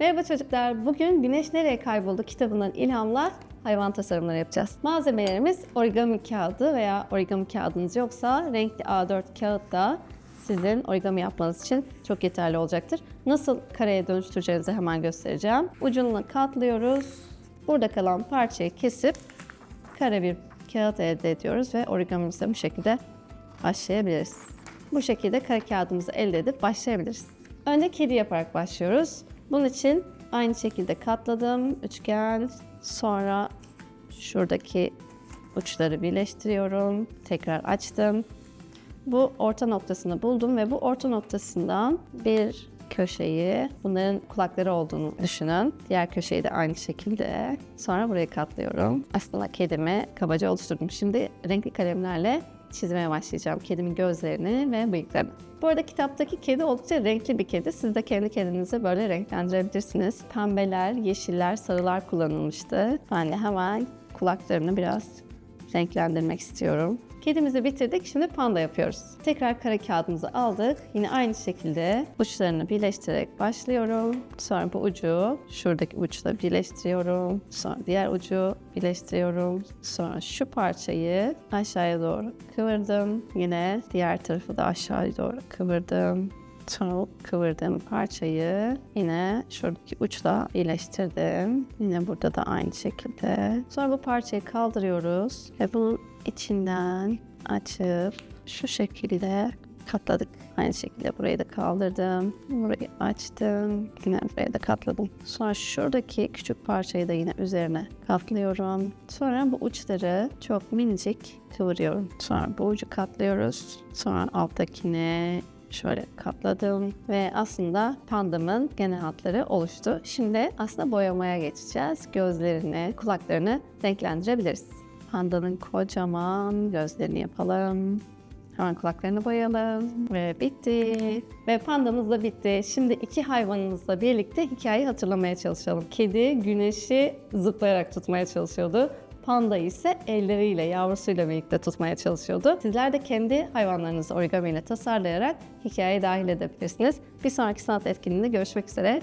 Merhaba çocuklar. Bugün Güneş Nereye Kayboldu kitabından ilhamla hayvan tasarımları yapacağız. Malzemelerimiz origami kağıdı veya origami kağıdınız yoksa renkli A4 kağıt da sizin origami yapmanız için çok yeterli olacaktır. Nasıl kareye dönüştüreceğinizi hemen göstereceğim. Ucunu katlıyoruz. Burada kalan parçayı kesip kare bir kağıt elde ediyoruz ve origamimize bu şekilde başlayabiliriz. Bu şekilde kare kağıdımızı elde edip başlayabiliriz. Önce kedi yaparak başlıyoruz. Bunun için aynı şekilde katladım üçgen. Sonra şuradaki uçları birleştiriyorum. Tekrar açtım. Bu orta noktasını buldum ve bu orta noktasından bir köşeyi, bunların kulakları olduğunu düşünün. Diğer köşeyi de aynı şekilde. Sonra burayı katlıyorum. Aslında kedimi kabaca oluşturdum. Şimdi renkli kalemlerle çizmeye başlayacağım kedimin gözlerini ve bıyıklarını. Bu arada kitaptaki kedi oldukça renkli bir kedi. Siz de kendi kedinizi böyle renklendirebilirsiniz. Pembeler, yeşiller, sarılar kullanılmıştı. Ben de hemen kulaklarını biraz renklendirmek istiyorum. Kedimizi bitirdik. Şimdi panda yapıyoruz. Tekrar kare kağıdımızı aldık. Yine aynı şekilde uçlarını birleştirerek başlıyorum. Sonra bu ucu şuradaki uçla birleştiriyorum. Sonra diğer ucu birleştiriyorum. Sonra şu parçayı aşağıya doğru kıvırdım. Yine diğer tarafı da aşağıya doğru kıvırdım. Sonra kıvırdığım parçayı yine şuradaki uçla birleştirdim. Yine burada da aynı şekilde. Sonra bu parçayı kaldırıyoruz ve bunun içinden açıp şu şekilde katladık. Aynı şekilde burayı da kaldırdım. Burayı açtım. Yine buraya da katladım. Sonra şuradaki küçük parçayı da yine üzerine katlıyorum. Sonra bu uçları çok minicik kıvırıyorum. Sonra bu ucu katlıyoruz. Sonra alttakini şöyle katladım ve aslında pandamın genel hatları oluştu. Şimdi aslında boyamaya geçeceğiz. Gözlerini, kulaklarını renklendirebiliriz. Pandanın kocaman gözlerini yapalım. Hemen kulaklarını boyayalım ve bitti. Ve pandamız da bitti. Şimdi iki hayvanımızla birlikte hikayeyi hatırlamaya çalışalım. Kedi güneşi zıplayarak tutmaya çalışıyordu. Panda ise elleriyle, yavrusuyla birlikte tutmaya çalışıyordu. Sizler de kendi hayvanlarınızı origami tasarlayarak hikayeye dahil edebilirsiniz. Bir sonraki sanat etkinliğinde görüşmek üzere.